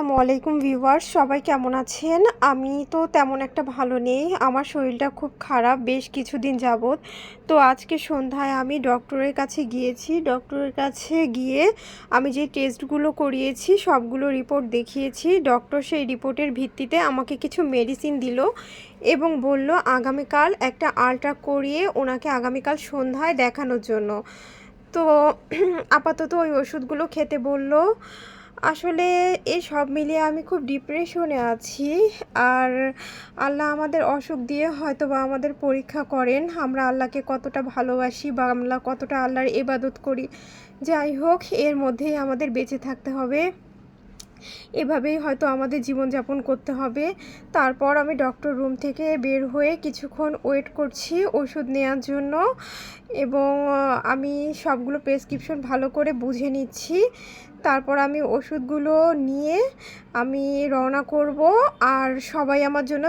আসসালামু আলাইকুম ভিউয়ার্স, সবাই কেমন আছেন? আমি তো তেমন একটা ভালো নেই, আমার শরীরটা খুব খারাপ, বেশ কিছুদিন যাবৎ। তো আজকে সন্ধ্যায় আমি ডক্টরের কাছে গিয়েছি, ডক্টরের কাছে গিয়ে আমি যে টেস্টগুলো করিয়েছি, সবগুলো রিপোর্ট দেখিয়েছি। ডক্টর সেই রিপোর্টের ভিত্তিতে আমাকে কিছু মেডিসিন দিল এবং বলল, আগামীকাল একটা আলট্রা করিয়ে ওনাকে আগামীকাল সন্ধ্যায় দেখানোর জন্য। তো আপাতত ওই ওষুধগুলো খেতে বলল আসলে এই সব মিলিয়ে আমি খুব ডিপ্রেশনে আছি। আর আল্লাহ আমাদের অসুখ দিয়ে হয়তো বা আমাদের পরীক্ষা করেন, আমরা আল্লাহকে কতটা ভালোবাসি বা আমরা কতটা আল্লাহর এবাদত করি। যাই হোক, এর মধ্যেই আমাদের বেঁচে থাকতে হবে। এভাবেই হয়তো আমাদের জীবনযাপন করতে হবে। তারপর আমি ডক্টর রুম থেকে বের হয়ে কিছুক্ষণ ওয়েট করছি ওষুধ নেওয়ার জন্য এবং আমি সবগুলো প্রেসক্রিপশন ভালো করে বুঝে নিচ্ছি। তারপর আমি ওষুধগুলো নিয়ে আমি রওনা করব আর সবাই আমার জন্য